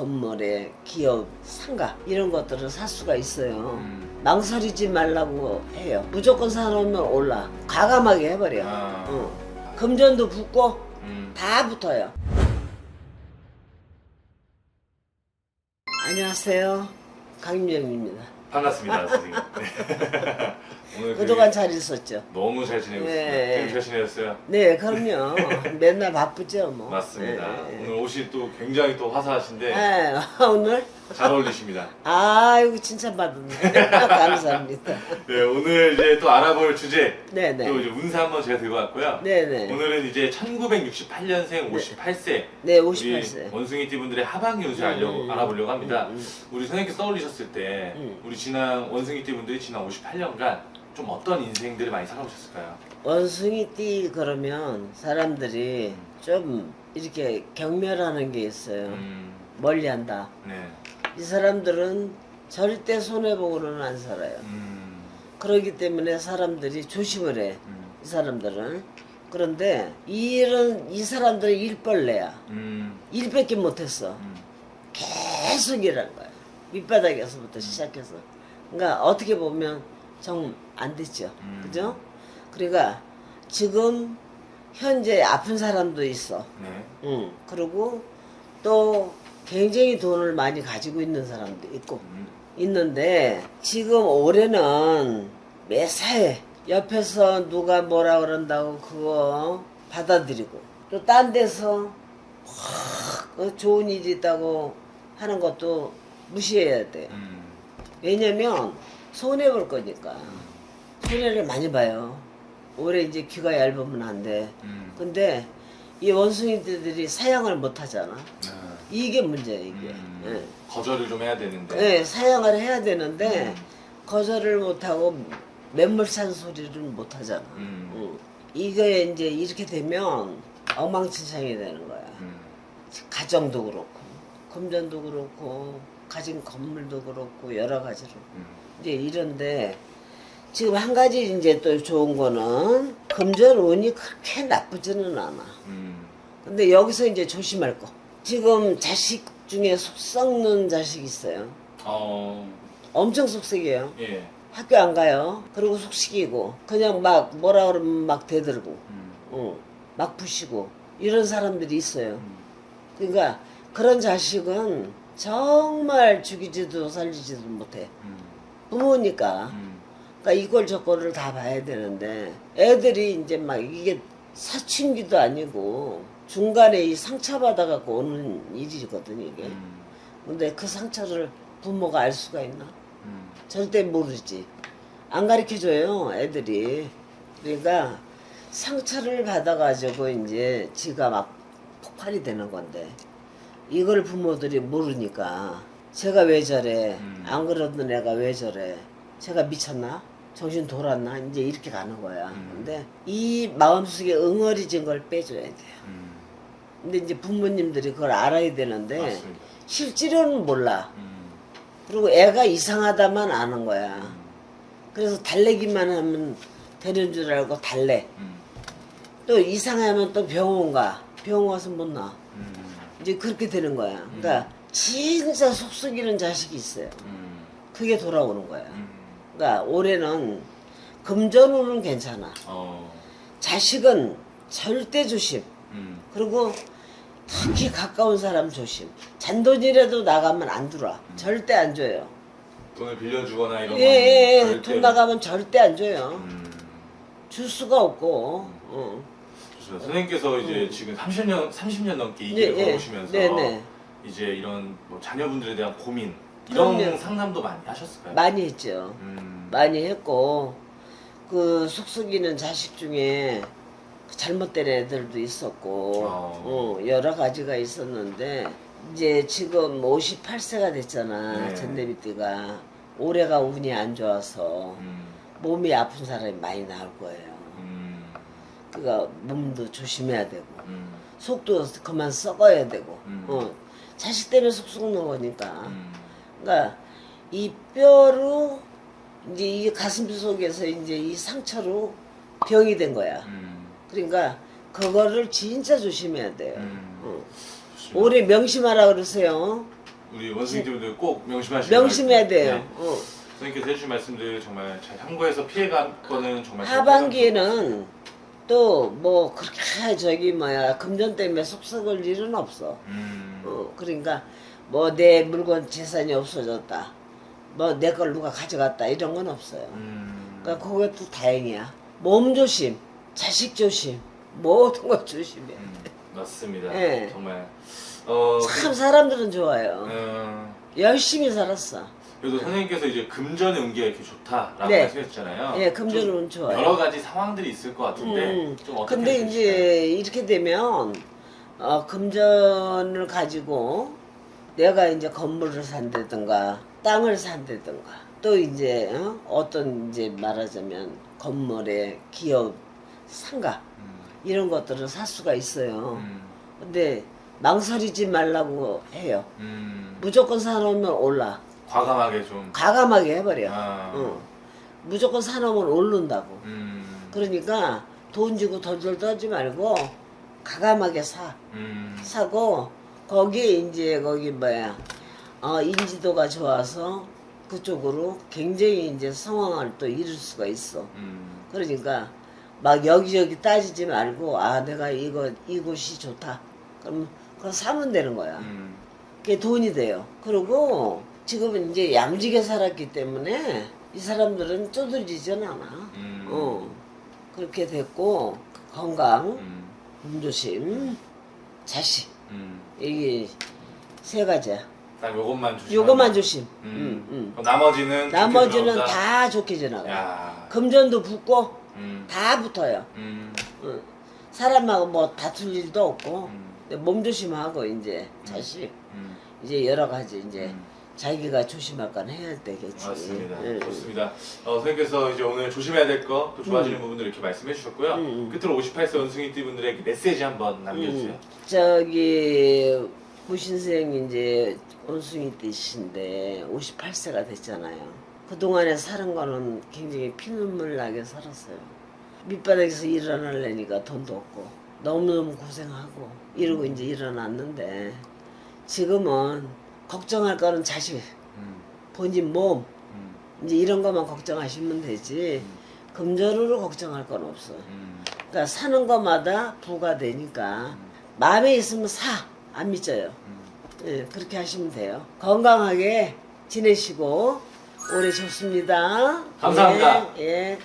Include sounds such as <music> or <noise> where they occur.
건물에 기업 상가 이런 것들을 살 수가 있어요. 음. 망설이지 말라고 해요. 무조건 사놓으면 올라. 과감하게 해버려. 아. 어. 금전도 붙고 음. 다 붙어요. 안녕하세요. 강민영입니다. 반갑습니다, 선생님. <laughs> 네. <laughs> 오늘 그동안 잘 있었죠? 너무 잘 지내고 네. 있습니다. 선생님 잘 지내셨어요? 네, 그럼요. 맨날 바쁘죠, 뭐. 맞습니다. 네. 오늘 옷이 또 굉장히 또 화사하신데 네, <laughs> 오늘 잘 어울리십니다. 아이고 칭찬받았네. 감사합니다. 네, 오늘 이제 또 알아볼 주제 네네. 또 이제 운세 한번 제가 들고 왔고요. 네네. 오늘은 이제 1968년생 58세 네, 우리 58세. 원숭이 띠 분들의 하반기 운세 알려 음, 알아보려고 합니다. 음, 음. 우리 선생님께서 떠올리셨을 때 음. 우리 지난 원숭이 띠 분들이 지난 58년간 좀 어떤 인생들을 많이 살아오셨을까요? 원숭이 띠 그러면 사람들이 좀 이렇게 경멸하는 게 있어요. 음, 멀리한다. 네. 이 사람들은 절대 손해 보고는 안 살아요. 음, 그렇기 때문에 사람들이 조심을 해. 음, 이 사람들은. 그런데 이 일은 이 사람들은 일벌레야. 음, 일밖에 못했어. 음, 계속 일한 거야. 밑바닥에서부터 시작해서. 그러니까 어떻게 보면 정안 됐죠. 음. 그죠? 그러니까 지금 현재 아픈 사람도 있어. 네. 응. 그리고 또 굉장히 돈을 많이 가지고 있는 사람도 있고 음, 있는데 지금 올해는 매사에 옆에서 누가 뭐라 그런다고 그거 받아들이고 또 딴 데서 확 어, 좋은 일이 있다고 하는 것도 무시해야 돼. 음, 왜냐면 손해 볼 거니까 손해를 많이 봐요. 올해 이제 귀가 얇으면 안 돼. 음, 근데 이 원숭이들이 사양을 못 하잖아. 네. 이게 문제야 이게. 음, 거절을 좀 해야 되는데. 예. 예, 사양을 해야 되는데 음. 거절을 못 하고 매몰찬 소리를 못 하잖아. 음. 응. 이게 이제 이렇게 되면 엉망진창이 되는 거야. 음, 가정도 그렇고 금전도 그렇고 가진 건물도 그렇고 여러 가지로 음, 이제 이런데 지금 한 가지 이제 또 좋은 거는 금전 운이 그렇게 나쁘지는 않아. 음, 근데 여기서 이제 조심할 거. 지금 자식 중에 속 썩는 자식 있어요. 어, 엄청 속색이에요. 예. 학교 안 가요. 그리고 속식이고 그냥 막 뭐라 그러면 막 대들고, 음, 어, 막 부시고 이런 사람들이 있어요. 음, 그러니까 그런 자식은 정말 죽이지도 살리지도 못해. 음, 부모니까. 음, 그러니까 이걸 저거를 다 봐야 되는데 애들이 이제 막 이게 사춘기도 아니고 중간에 이 상처받아 갖고 오는 일이거든 이게. 음, 근데 그 상처를 부모가 알 수가 있나? 음, 절대 모르지. 안 가르쳐 줘요 애들이. 그러니까 상처를 받아가지고 이제 지가 막 폭발이 되는 건데 이걸 부모들이 모르니까 제가 왜 저래? 음. 안 그러던 애가 왜 저래? 제가 미쳤나? 정신 돌았나? 이제 이렇게 가는 거야. 음. 근데 이 마음속에 응어리진 걸 빼줘야 돼요. 음, 근데 이제 부모님들이 그걸 알아야 되는데 맞습니다. 실제로는 몰라. 음, 그리고 애가 이상하다만 아는 거야. 음, 그래서 달래기만 하면 되는 줄 알고 달래. 음, 또 이상하면 또 병원 가. 병원 가서 못 나. 음, 이제 그렇게 되는 거야. 그러니까 진짜 속썩이는 자식이 있어요. 음, 그게 돌아오는 거야. 음, 그러니까 올해는 금전운은 괜찮아. 어, 자식은 절대 조심. 음, 그리고 특히 가까운 사람 조심. 잔돈이라도 나가면 안 들어와. 절대 안 줘요. 돈을 빌려주거나 이런 예, 예, 예. 절대- 돈 나가면 절대 안 줘요. 음, 줄 수가 없고. 어. 좋습니다. 선생님께서 이제 지금 30년 30년 넘게 이 네, 길을 예. 네, 네. 이제 이런 뭐 자녀분들에 대한 고민 이런 그럼요. 상담도 많이 하셨을까요? 많이 했죠. 음, 많이 했고 그 속썩이는 자식 중에 잘못된 애들도 있었고 어. 어, 여러 가지가 있었는데 이제 지금 58세가 됐잖아 네. 전대비띠가 올해가 운이 안 좋아서 음, 몸이 아픈 사람이 많이 나올 거예요. 음, 그러니까 몸도 조심해야 되고 음, 속도 그만 썩어야 되고 음. 어, 자식 때문에 속 썩는 거니까 음, 그러니까 이 뼈로 이제 이 가슴 속에서 이제 이 상처로 병이 된 거야. 음, 그러니까 그거를 진짜 조심해야 돼요. 음. 어. 올해 명심하라 그러세요. 우리 원숭이들도 꼭 명심하시고 명심해야 돼요. 네. 어. 선생님께서 해주신 말씀들 정말 잘 참고해서 피해간 거는 정말 하반기에는 또 뭐 그렇게 <laughs> 저기 뭐야 금전 때문에 속 썩을 일은 없어. 음, 어, 그러니까 뭐 내 물건 재산이 없어졌다. 뭐 내 걸 누가 가져갔다 이런 건 없어요. 음, 그러니까 그것도 다행이야. 몸 조심, 자식 조심, 모든 것 조심해. 음, 맞습니다. 예. 정말 어, 참 사람들은 좋아요. 어, 열심히 살았어. 그래도 선생님께서 이제 금전의 운기가 이렇게 좋다라고 네. 말씀하셨잖아요. 예, 금전은 좀 좋아요. 여러 가지 상황들이 있을 것 같은데 음, 좀 어떻게 근데? 이제 이렇게 되면 어, 금전을 가지고 내가 이제 건물을 산다든가 땅을 산다든가 또 이제 어? 떤 이제 말하자면 건물에 기업 상가 음, 이런 것들을 살 수가 있어요. 음, 근데 망설이지 말라고 해요. 음, 무조건 사놓으면 올라. 과감하게 좀. 과감하게 해버려. 아, 어. 무조건 사놓으면 오른다고. 음, 그러니까 돈 주고 덜덜 떨지 말고 과감하게 사. 음, 사고 거기에 이제 거기 뭐야. 어 인지도가 좋아서 그쪽으로 굉장히 이제 성황을 또 이룰 수가 있어. 음, 그러니까 막 여기저기 따지지 말고 아 내가 이거 이곳이 좋다. 그럼 그거 사면 되는 거야. 음, 그게 돈이 돼요. 그리고 지금은 이제 양직에 살았기 때문에 이 사람들은 쪼들리진 않아. 음, 어. 그렇게 됐고 건강 음, 몸조심 자식. 음. 이게 세 가지야. 딱 요것만 조심. 요것만 조심. 음. 음, 음. 그럼 나머지는 좋게 나머지는 들어온다? 다 좋게 지나가. 야, 금전도 붙고 음, 다 붙어요. 음, 응. 사람하고 뭐 다툴 일도 없고. 음, 몸 조심하고 이제 자식. 음, 이제 여러 가지 이제 음. 자기가 조심할 건 해야 되겠지 맞습니다. 응. 좋습니다. 어, 선생님께서 이제 오늘 조심해야 될 거, 또 좋아지는 부분들 이렇게 말씀해 주셨고요. 음, 음. 끝으로 58세 원숭이 띠 분들에게 메시지 한번 남겨주세요. 음, 저기 무신생 이제 원숭이 띠신데 58세가 됐잖아요. 그 동안에 사는 거는 굉장히 피눈물 나게 살았어요. 밑바닥에서 일어나려니까 돈도 없고 너무너무 고생하고 이러고 이제 일어났는데 지금은 걱정할 거는 자식, 음, 본인 몸 음, 이제 이런 것만 걱정하시면 되지 금전으로 걱정할 건 없어. 음, 그러니까 사는 것마다 부가 되니까 마음에 있으면 사 안 믿져요. 음. 예, 그렇게 하시면 돼요. 건강하게 지내시고 올해 좋습니다. 감사합니다. 예. 예.